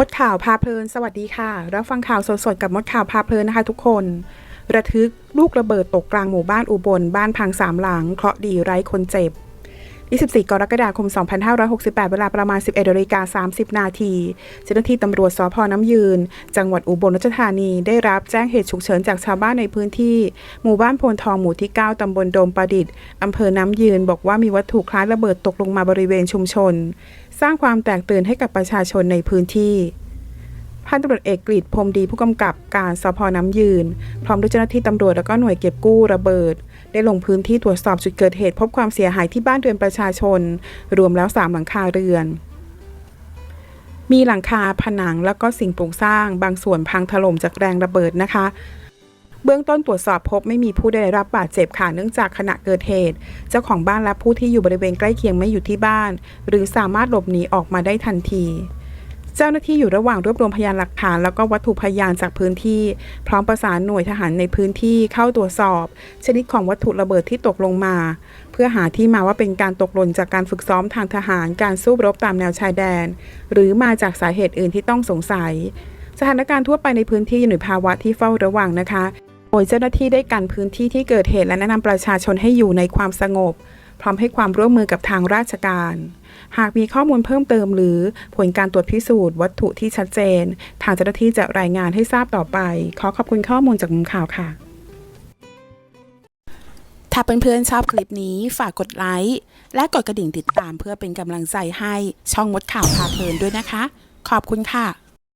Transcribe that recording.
มดข่าวพาเพลิน สวัสดีค่ะ รับฟังข่าวสดๆกับมดข่าวพาเพลินนะคะทุกคน ระทึกลูกระเบิดตกกลางหมู่บ้านอุบล บ้านพังสามหลัง เคราะห์ดีไร้คนเจ็บ 24 กรกฎาคม 2568 เวลาประมาณ 11นาฬิกา30 นาที เจ้าหน้าที่ตำรวจสพน้ำยืน จังหวัดอุบลราชธานีได้รับแจ้งเหตุฉุกเฉินจากชาวบ้านในพื้นที่ หมู่บ้านโพนทองหมู่ที่ 9 ตำบลโดมประดิษฐ์อำเภอน้ำยืน บอกว่ามีวัตถุคล้ายระเบิดตกลงมาบริเวณชุมชน สร้างความแตกตื่นให้กับประชาชนในพื้นที่ พันตำรวจเอกกฤษพรมดีผู้กำกับการสพน้ำยืน พร้อมด้วยเจ้าหน้าที่ตำรวจและก็หน่วยเก็บกู้ระเบิด ได้ลงพื้นที่ตรวจสอบจุดเกิดเหตุ พบความเสียหายที่บ้านเรือนประชาชน รวมแล้ว 3 หลังคาเรือน มีหลังคาผนังแล้วก็สิ่งปลูกสร้าง บางส่วนพังถล่มจากแรงระเบิดนะคะเบื้องต้นตรวจสอบพบไม่มีผู้ได้รับบาดเจ็บค่ะเนื่องจากขณะเกิดเหตุ เจ้าของบ้านและผู้ที่อยู่บริเวณใกล้เคียงไม่อยู่ที่บ้าน หรือสามารถหลบหนีออกมาได้ทันที เจ้าหน้าที่อยู่ระหว่างรวบรวมพยานหลักฐาน แล้วก็วัตถุพยานจากพื้นที่ พร้อมประสานหน่วยทหารในพื้นที่เข้าตรวจสอบ ชนิดของวัตถุระเบิดที่ตกลงมา เพื่อหาที่มาว่าเป็นการตกหล่นจากการฝึกซ้อมทางทหารการสู้รบตามแนวชายแดน หรือมาจากสาเหตุอื่นที่ต้องสงสัย สถานการณ์ทั่วไปในพื้นที่อยู่ในภาวะที่เฝ้าระวังนะคะโดยเจ้าหน้าที่ได้กันพื้นที่ที่เกิดเหตุและแนะนำประชาชนให้อยู่ในความสงบ พร้อมให้ความร่วมมือกับทางราชการ หากมีข้อมูลเพิ่มเติมหรือผลการตรวจพิสูจน์วัตถุที่ชัดเจน ทางเจ้าหน้าที่จะรายงานให้ทราบต่อไป ขอขอบคุณข้อมูลจากมุมข่าวค่ะ ถ้าเพื่อนๆชอบคลิปนี้ฝากกดไลค์และกดกระดิ่งติดตามเพื่อเป็นกำลังใจให้ช่องมดข่าวพาเพลินด้วยนะคะ ขอบคุณค่ะ